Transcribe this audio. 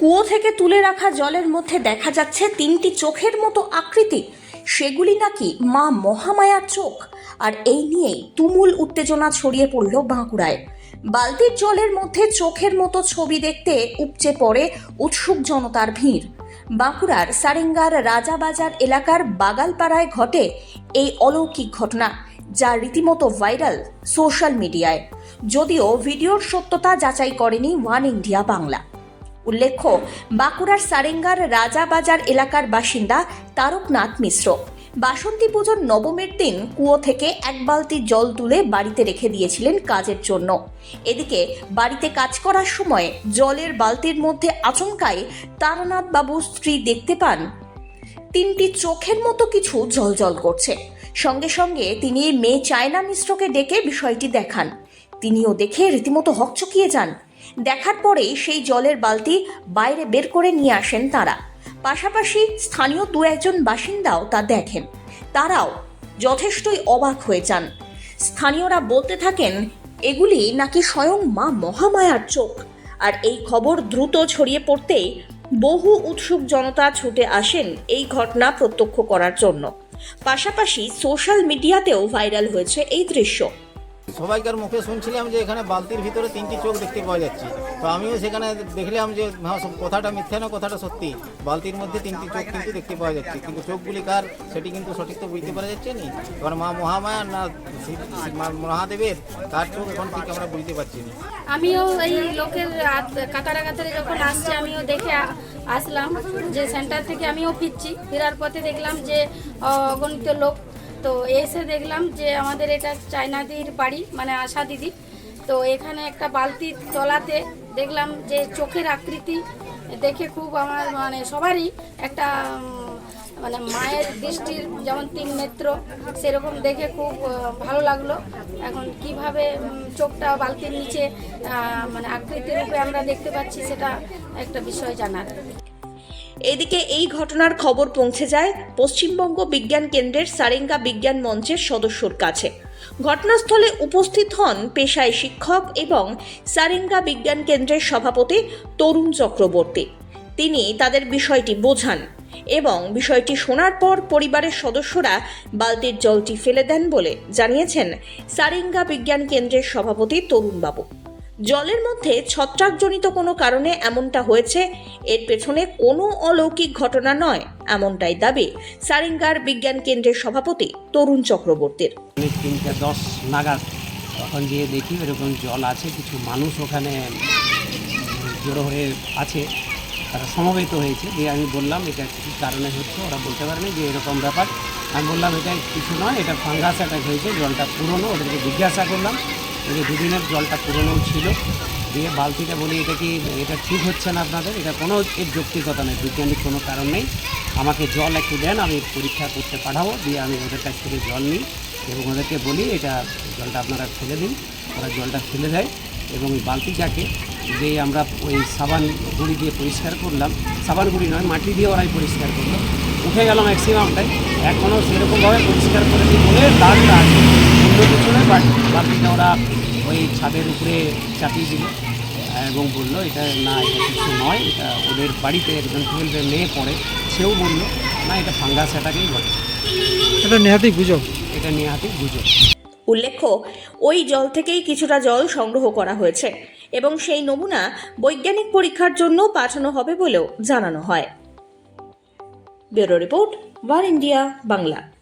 কুয়ো থেকে তুলে রাখা জলের মধ্যে দেখা যাচ্ছে তিনটি চোখের মতো আকৃতি। সেগুলি নাকি মা মহামায়ার চোখ। আর এই নিয়েই তুমুল উত্তেজনা ছড়িয়ে পড়ল বাঁকুড়ায়। বালতির জলের মধ্যে চোখের মতো ছবি দেখতে উপচে পড়ে উৎসুক জনতার ভিড়। বাঁকুড়ার সারেঙ্গার রাজাবাজার এলাকার বাগালপাড়ায় ঘটে এই অলৌকিক ঘটনা, যা রীতিমতো ভাইরাল সোশ্যাল মিডিয়ায়। যদিও ভিডিওর সত্যতা যাচাই করেনি ওয়ান ইন্ডিয়া বাংলা। উল্লেখ্য, বাঁকুড়ার সারেঙ্গার রাজাবাজার এলাকার বাসিন্দা তারকনাথ মিশ্র। বাসন্তী পুজোর নবমের দিন কুয়ো থেকে এক বালতি জল তুলে বাড়িতে রেখে দিয়েছিলেন কাজের জন্য। এদিকে বাড়িতে কাজ করার সময় জলের বালতির মধ্যে আচমকায় তারানাথ বাবুর স্ত্রী দেখতে পান তিনটি চোখের মতো কিছু জলজল করছে। সঙ্গে সঙ্গে তিনি মেয়ে চায়না মিশ্রকে ডেকে বিষয়টি দেখান। তিনিও দেখে রীতিমতো হকচকিয়ে যান। দেখার পরেই সেই জলের বালতি বাইরে বের করে নিয়ে আসেন তারা। পাশাপাশি স্থানীয় দু একজন বাসিন্দাও তা দেখেন। তারাও যথেষ্টই অবাক হয়ে যান। স্থানীয়রা বলতে থাকেন, এগুলি নাকি স্বয়ং মা মহামায়ার চোখ। আর এই খবর দ্রুত ছড়িয়ে পড়তেই বহু উৎসুক জনতা ছুটে আসেন এই ঘটনা প্রত্যক্ষ করার জন্য। পাশাপাশি সোশ্যাল মিডিয়াতেও ভাইরাল হয়েছে এই দৃশ্য। সবাইকার মুখে শুনছিলাম যে এখানে বালতির ভিতরে তিনটি চোখ দেখতে পাওয়া যাচ্ছে। তো আমিও সেখানে দেখলাম যে কথাটা মিথ্যা না, কথাটা সত্যি। বালতির মধ্যে তিনটি চোখ কিন্তু দেখতে পাওয়া যাচ্ছে। কিন্তু চোখগুলি কার, সেটি কিন্তু সঠিক তো বুঝতে পারা যাচ্ছে না। কারণ মা মহামায়া না মহাদেবের, কার চোখ এখন ঠিক আমরা বুঝতে পারছি না। আমিও এই লোকের হাত- কাতারে কাতারে যখন আসছে, আমিও দেখে আসলাম যে সেন্টার থেকে আমিও ফিরছি। ফেরার পথে দেখলাম যে, অগণিত লোক তো এসে দেখলাম যে আমাদের এটা চায়নাদির বাড়ি মানে আশা দিদি। তো এখানে একটা বালতির তলাতে দেখলাম যে চোখের আকৃতি দেখে খুব আমার মানে সবারই একটা মানে মায়ের দৃষ্টির যেমন তিন নেত্র, সেরকম দেখে খুব ভালো লাগল। এখন কীভাবে চোখটা বালতির নিচে মানে আকৃতির রূপে আমরা দেখতে পাচ্ছি সেটা একটা বিষয় জানার। এদিকে এই ঘটনার খবর পৌঁছে যায় পশ্চিমবঙ্গ বিজ্ঞান কেন্দ্রের সারেঙ্গা বিজ্ঞান মঞ্চের সদস্যর কাছে। ঘটনাস্থলে উপস্থিত হন পেশায় শিক্ষক এবং সারেঙ্গা বিজ্ঞান কেন্দ্রের সভাপতি তরুণ চক্রবর্তী। তিনি তাদের বিষয়টি বোঝান এবং বিষয়টি শোনার পর পরিবারের সদস্যরা বালতির জলটি ফেলে দেন বলে জানিয়েছেন সারেঙ্গা বিজ্ঞান কেন্দ্রের সভাপতি তরুণবাবু। জলের মধ্যে ছত্রাকজনিত কোনো কারণে এমনটা হয়েছে, এর পেছনে কোনো অলৌকিক ঘটনা নয়, এমনটাই দাবি সারেঙ্গার বিজ্ঞান কেন্দ্রের সভাপতি তরুণ চক্রবর্তীর। তিনটে দশ নাগাদ তখন গিয়ে দেখি, এরকম জল আছে, কিছু মানুষ ওখানে জড়ো হয়ে আছে, তারা সমবেত হয়েছে। দিয়ে আমি বললাম, এটা কী কারণে হচ্ছে? ওরা বলতে পারেনি যে এরকম ব্যাপার। আমি বললাম, এটা কিছু নয়, এটা ফাঙ্গাস অ্যাটাক হয়েছে, জলটা পুরনো। ওদেরকে জিজ্ঞাসা করলাম। যে দুদিনের জলটা পুরনো ছিল। দিয়ে বালতিটা বলি, এটা কি, এটা ঠিক হচ্ছে না আপনাদের? এটা কোনো এর যৌক্তিকতা নেই বৈজ্ঞানিক কোনো কারণ নেই। আমাকে জল একটু দেন, আমি পরীক্ষা করতে পাঠাবো। দিয়ে আমি ওদের কাছ থেকে জল নিই এবং ওদেরকে বলি, এটা জলটা আপনারা ফেলে দিন। ওরা জলটা ফেলে দেয় এবং ওই বালতিটাকে যে আমরা ওই সাবান গুঁড়ি দিয়ে পরিষ্কার করলাম, সাবান গুঁড়ি নয়, মাটি দিয়ে ওরাই পরিষ্কার করল। উঠে গেল ম্যাক্সিমামটাই এখনও সেরকমভাবে পরিষ্কার করে দিই বলে দাগটা আছে। কিছু নয় বাট বালতিটা ওরা ওই ছাদের উপরে চাপিয়ে দিল এবং বলল এটা না এটা কিছু নয় এটা ওদের বাড়িতে একজন টুয়েলভের মেয়ে পড়ে সেও বলল না এটা ফাঙ্গাস অ্যাটাকেই বলে এটা নেহাতি গুজব। এটা নেহাতি গুজব। উল্লেখ্য ওই জল থেকেই কিছুটা জল সংগ্রহ করা হয়েছে এবং সেই নমুনা বৈজ্ঞানিক পরীক্ষার জন্য পাঠানো হবে বলেও জানানো হয়। Bureau report one India Bangla.